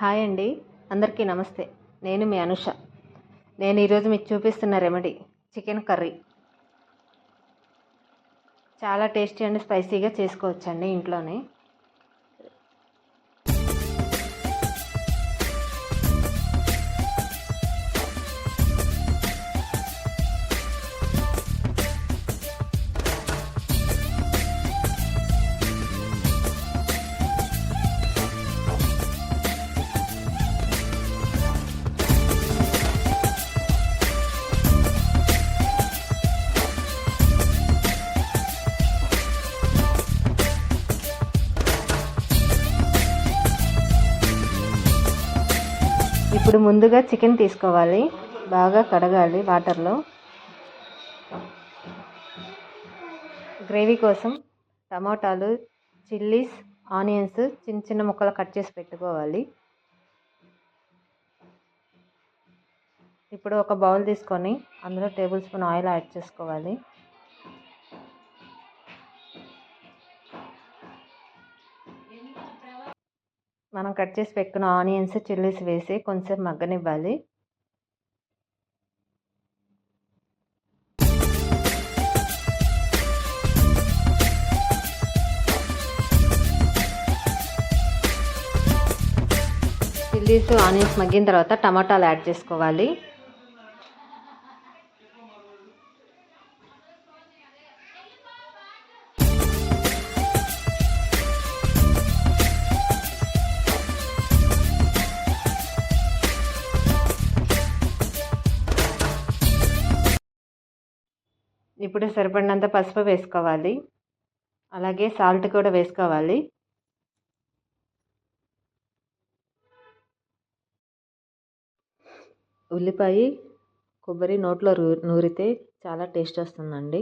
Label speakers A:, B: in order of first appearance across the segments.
A: Hi అండి. అందరికీ నమస్తే. నేను మీ అనుష. నేను ఈరోజు మీకు చూపిస్తున్న రెమెడీ చికెన్ కర్రీ. చాలా టేస్టీ అండ్ స్పైసీగా చేసుకోవచ్చండి ఇంట్లోనే. ఇప్పుడు ముందుగా చికెన్ తీసుకోవాలి. బాగా కడగాలి వాటర్లో. గ్రేవీ కోసం టమాటాలు చిల్లీస్ ఆనియన్స్ చిన్న చిన్న ముక్కలు కట్ చేసి పెట్టుకోవాలి. ఇప్పుడు ఒక బౌల్ తీసుకొని అందులో టేబుల్ స్పూన్ ఆయిల్ యాడ్ చేసుకోవాలి. మనం కట్ చేసి పెట్టుకున్న ఆనియన్స్ చిల్లీస్ వేసి కొంచెం మగ్గనివ్వాలి. చిల్లీస్ ఆనియన్స్ మగ్గిన తర్వాత టమాటాలు యాడ్ చేసుకోవాలి. ఇప్పుడు సరిపడినంత పసుపు వేసుకోవాలి. అలాగే సాల్ట్ కూడా వేసుకోవాలి. ఉల్లిపాయ కొబ్బరి నోట్లో నూరితే చాలా టేస్ట్ వస్తుందండి.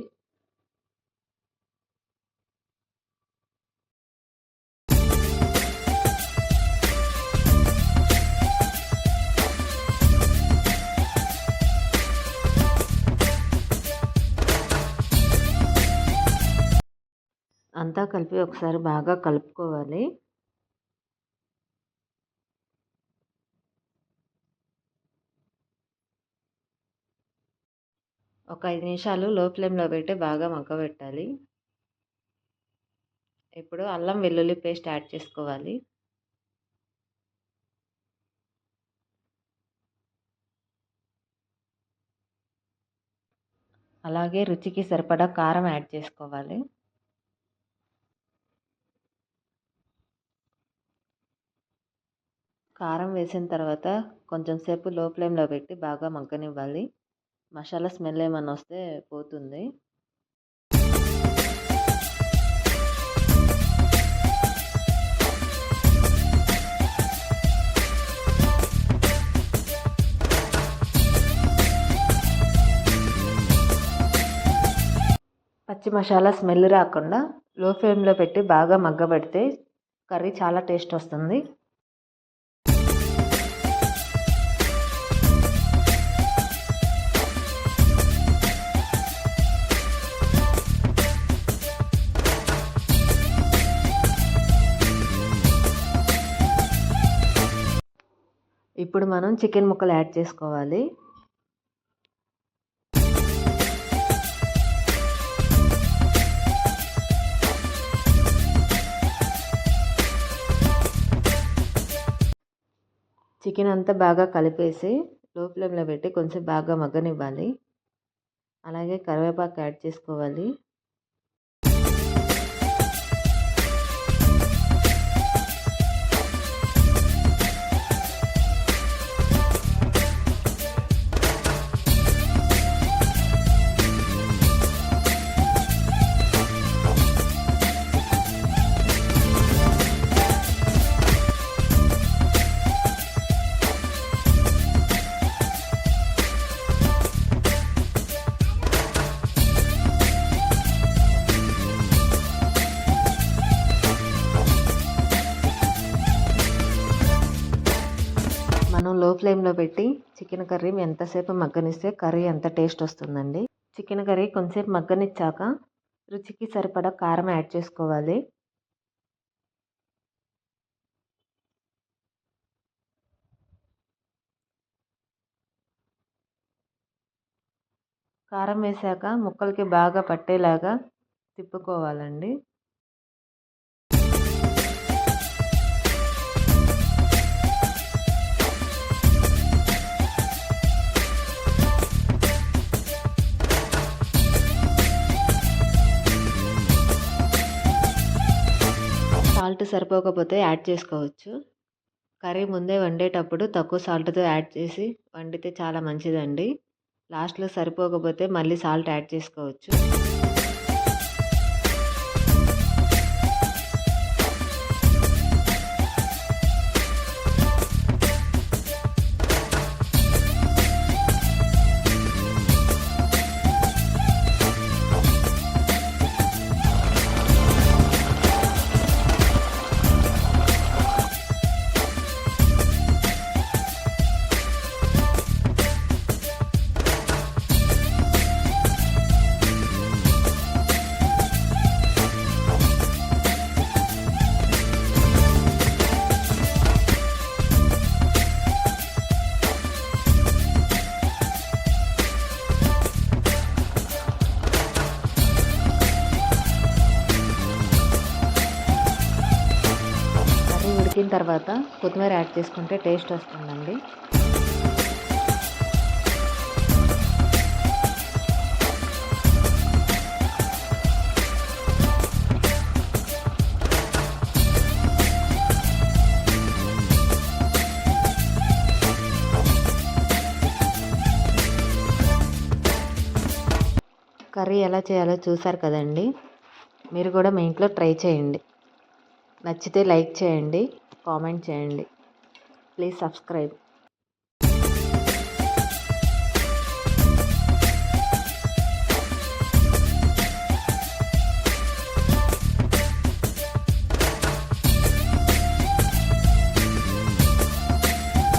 A: అంతా కలిపి ఒకసారి బాగా కలుపుకోవాలి. ఒక ఐదు నిమిషాలు లో ఫ్లేమ్లో పెట్టి బాగా మగ్గబెట్టాలి. ఇప్పుడు అల్లం వెల్లుల్లి పేస్ట్ యాడ్ చేసుకోవాలి. అలాగే రుచికి సరిపడా కారం యాడ్ చేసుకోవాలి. కారం వేసిన తర్వాత కొంచెం సేపు లో ఫ్లేమ్లో పెట్టి బాగా మగ్గనివ్వాలి. మసాలా స్మెల్ ఏమైనా వస్తే పోతుంది. పచ్చి మసాలా స్మెల్ రాకుండా లో ఫ్లేమ్లో పెట్టి బాగా మగ్గబెడితే కర్రీ చాలా టేస్ట్ వస్తుంది. ఇప్పుడు మనం చికెన్ ముక్కలు యాడ్ చేసుకోవాలి. చికెన్ అంతా బాగా కలిపేసి లో ఫ్లేమ్లో పెట్టి కొంచెం బాగా మగ్గనివ్వాలి. అలాగే కరివేపాకు యాడ్ చేసుకోవాలి. మనం లో ఫ్లేమ్లో పెట్టి చికెన్ కర్రీ ఎంతసేపు మగ్గనిస్తే కర్రీ ఎంత టేస్ట్ వస్తుందండి. చికెన్ కర్రీ కొంచెంసేపు మగ్గనిచ్చాక రుచికి సరిపడా కారం యాడ్ చేసుకోవాలి. కారం వేసాక ముక్కలకి బాగా పట్టేలాగా తిప్పుకోవాలండి. సాల్ట్ సరిపోకపోతే యాడ్ చేసుకోవచ్చు. కర్రీ ముందే వండేటప్పుడు తక్కువ సాల్ట్తో యాడ్ చేసి వండితే చాలా మంచిదండి. లాస్ట్లో సరిపోకపోతే మళ్ళీ సాల్ట్ యాడ్ చేసుకోవచ్చు. కర్రీ తర్వాత కొత్తిమీర యాడ్ చేసుకుంటే టేస్ట్ వస్తుందండి. కర్రీ ఎలా చేయాలో చూసారు కదండి. మీరు కూడా మీ ఇంట్లో ట్రై చేయండి. నచ్చితే లైక్ చేయండి. కామెంట్ చేయండి. Please subscribe.